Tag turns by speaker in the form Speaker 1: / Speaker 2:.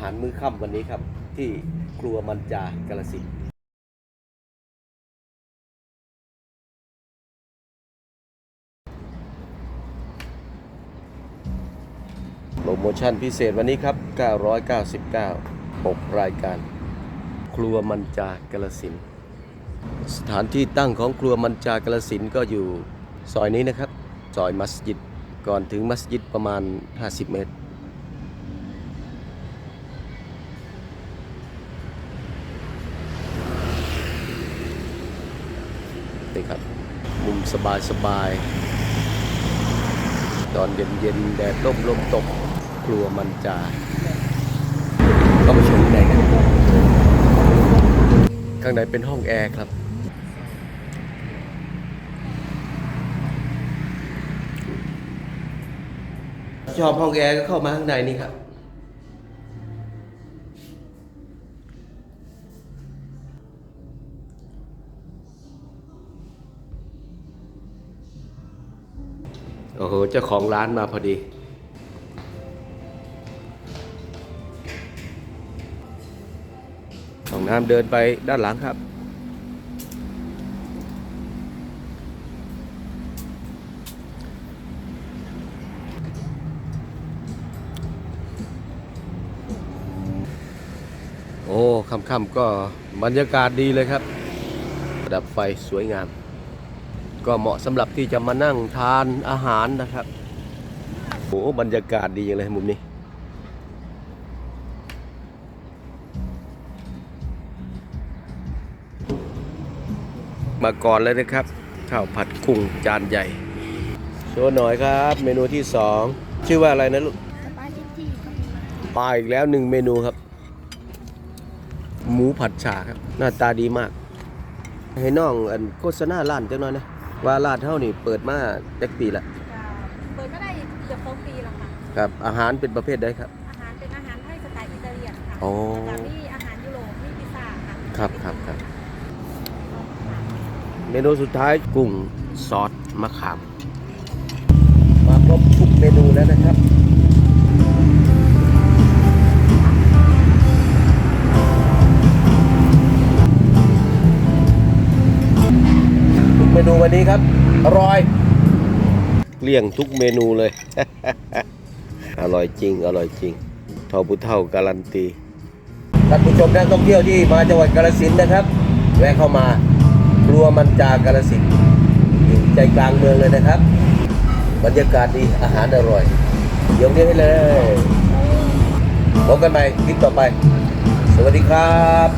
Speaker 1: หารมื้อค่ำวันนี้ครับ ที่ครัวมันจากาลสินธุ์โปรโมชั่นพิเศษวันนี้ครับ 999 6 รายการ ครัวมันจากาลสิน สถานที่ตั้งของครัวมันจากาลสินก็อยู่ซอยนี้นะครับ ซอยมัสยิด ก่อนถึงมัสยิดประมาณ 50 เมตร นี่ครับ มุมสบายสบายตอนเย็นเย็นแดดร่มลมตกครัวมันจาก็ไปชมข้างในกันข้างในเป็นห้องแอร์ครับ ชอบห้องแอร์ก็เข้ามาข้างในนี่ครับ โอ้โห เจ้าของร้านมาพอดีห้องน้ำเดินไปด้านหลังครับ โอ้ค่ำๆก็บรรยากาศดีเลยครับระดับไฟสวยงาม ก็เหมาะสำหรับที่จะมานั่งทานอาหารนะครับโอ้บรรยากาศดีอย่างเลยมุมนี้ มาก่อนเลยนะครับ ข้าวผัดกุ้งจานใหญ่ โชว์หน่อยครับ เมนูที่สองชื่อว่าอะไรนะลูก
Speaker 2: สปาเกตตี้ครับ
Speaker 1: ปลาอีกแล้วหนึ่งเมนูครับ หมูผัดฉาครับ หน้าตาดีมาก ให้น้องอันโฆษณาร้านจังหน่อยนะ ว่าร้านเท่านี่เปิดมาจักปีละ
Speaker 2: เปิดมาได้เกือบสองปีแล้วค่ะ
Speaker 1: ครับ อาหารเป็นประเภทใดครับ
Speaker 2: อาหารเป็นอาหารไทยสไตล์อิตาเลียนค่ะ
Speaker 1: อ๋อ
Speaker 2: แล้วก็มีอาหารยุโรปมีพิซซ่าค่ะ
Speaker 1: ครับครับครับ เมนูสุดท้ายกุ้งซอสมะขาม มาครบทุกเมนูแล้วนะครับ มนูวันนี้ครับ อร่อยเกลี้ยงทุกเมนูเลย อร่อยจริง อร่อยจริงทอบุเท่าการันตีท่านผู้ชมนักท่องเที่ยวที่มาจังหวัดกาฬสินธุ์นะครับ แวะเข้ามาครัวมันจากาฬสินธุ์อยู่ใจกลางเมืองเลยนะครับ บรรยากาศดีอาหารอร่อย เดี๋ยวเรียกให้เลยพบกันใหม่คลิปต่อไป สวัสดีครับ